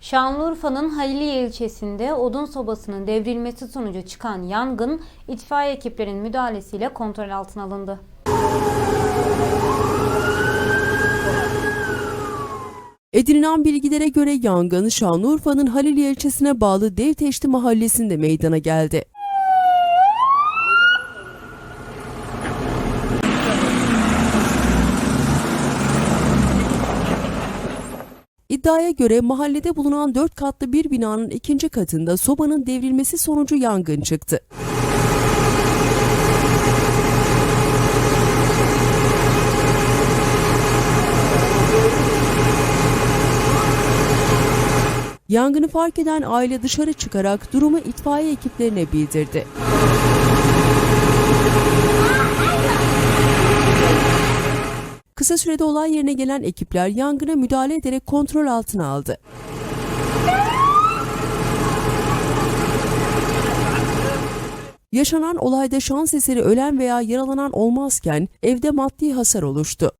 Şanlıurfa'nın Haliliye ilçesinde odun sobasının devrilmesi sonucu çıkan yangın itfaiye ekiplerinin müdahalesiyle kontrol altına alındı. Edinilen bilgilere göre yangın Şanlıurfa'nın Haliliye ilçesine bağlı Devteşti mahallesinde meydana geldi. İddiaya göre mahallede bulunan dört katlı bir binanın ikinci katında sobanın devrilmesi sonucu yangın çıktı. Yangını fark eden aile dışarı çıkarak durumu itfaiye ekiplerine bildirdi. Kısa sürede olay yerine gelen ekipler yangına müdahale ederek kontrol altına aldı. Yaşanan olayda şans eseri ölen veya yaralanan olmazken evde maddi hasar oluştu.